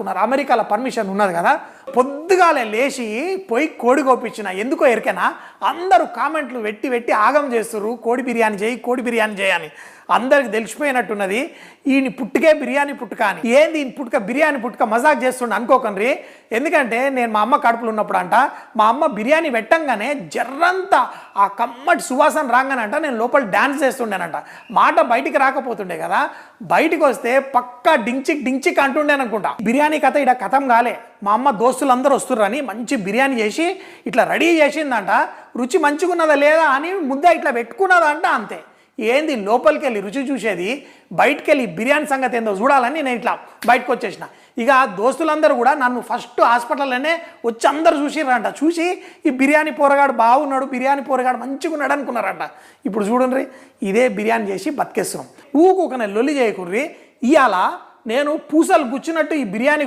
అనుకున్నారు అమెరికాలో పర్మిషన్ ఉన్నది కదా? పొద్దుగాలే లేచి పోయి కోడి కోపించిన. ఎందుకో ఎరికైనా? అందరూ కామెంట్లు వెట్టి వెట్టి ఆగం చేస్తుర్రు. కోడి బిర్యానీ చేయి కోడి బిర్యానీ చేయని అందరికి తెలిసిపోయినట్టున్నది ఈయన పుట్టుకే బిర్యానీ పుట్టుక అని. ఏంది ఈయన పుట్టుక బిర్యానీ పుట్టుక మజాక్ చేస్తుండ అనుకోకండి ఎందుకంటే నేను మా అమ్మ కడుపులో ఉన్నప్పుడు అంట మా అమ్మ బిర్యానీ పెట్టంగానే జర్రంతా ఆ కమ్మటి సువాసన రాగానంట నేను లోపల డ్యాన్స్ చేస్తుండేనంట. మాట బయటికి రాకపోతుండే కదా బయటికి వస్తే పక్కా డించిక్ డించిక్ అంటుండేను అనుకుంటా. బిర్యానీ కథ ఇక్కడ కథం కాలే. మా అమ్మ దోస్తులు అందరూ వస్తుర్రని మంచి బిర్యానీ చేసి ఇట్లా రెడీ చేసిందంట. రుచి మంచిగున్నదా లేదా అని ముద్ద ఇట్లా పెట్టుకున్నదా అంట అంతే. ఏంది? లోపలికి వెళ్ళి రుచి చూసేది? బయటకు వెళ్ళి బిర్యానీ సంగతి ఏందో చూడాలని నేను ఇట్లా బయటకు వచ్చేసిన ఇక దోస్తులందరూ కూడా నన్ను ఫస్ట్ హాస్పిటల్లోనే వచ్చి అందరు చూసిర్రంట. చూసి ఈ బిర్యానీ పోరగాడు బాగున్నాడు బిర్యానీ పోరగాడు మంచిగా ఉన్నాడు అనుకున్నారంట. ఇప్పుడు చూడండి ఇదే బిర్యానీ చేసి బతికేస్తున్నాం. ఊకుకనే లొల్లి చేయకుర్రి ఇవాళ నేను పూసలు గుచ్చినట్టు ఈ బిర్యానీ